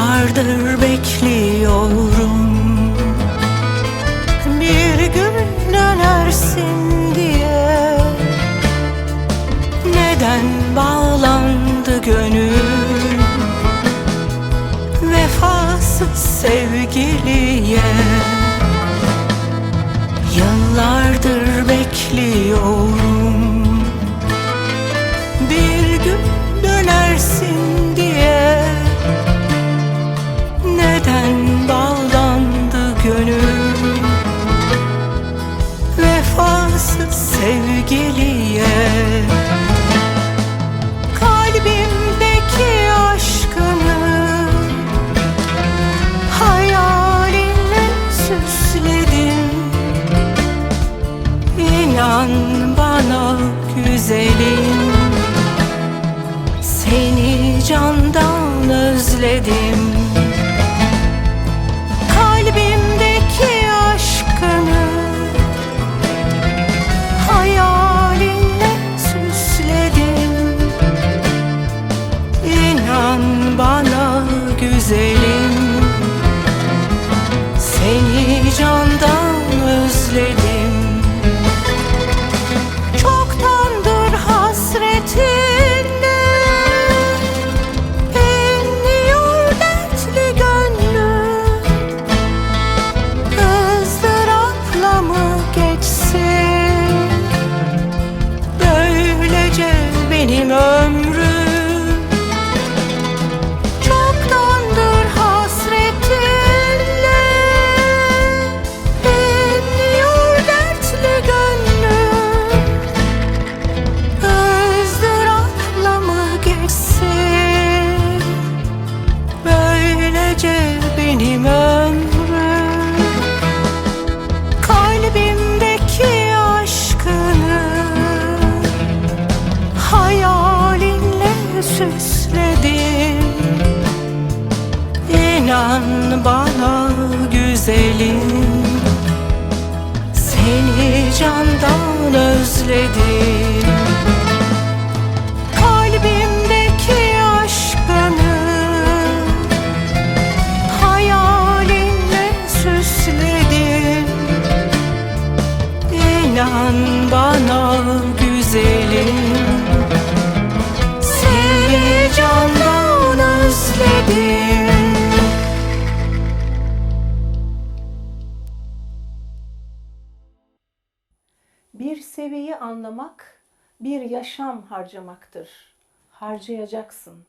Yıllardır bekliyorum. Bir gün dönersin diye. Neden bağlandı gönül? Vefasız sevgiliye. Yıllardır bekliyorum. Sevgiliye. Kalbimdeki aşkını Hayalinle süsledin İnan bana güzelim. Seni candan Böylece benim ömrüm. Kalbimdeki aşkını Hayalinle süsledim. İnan bana güzelim. Seni candan Seviyeyi anlamak bir yaşam harcamaktır. Harcayacaksın.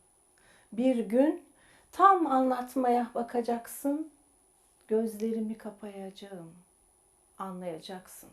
Bir gün tam anlatmaya bakacaksın. Gözlerimi kapayacağım. Anlayacaksın.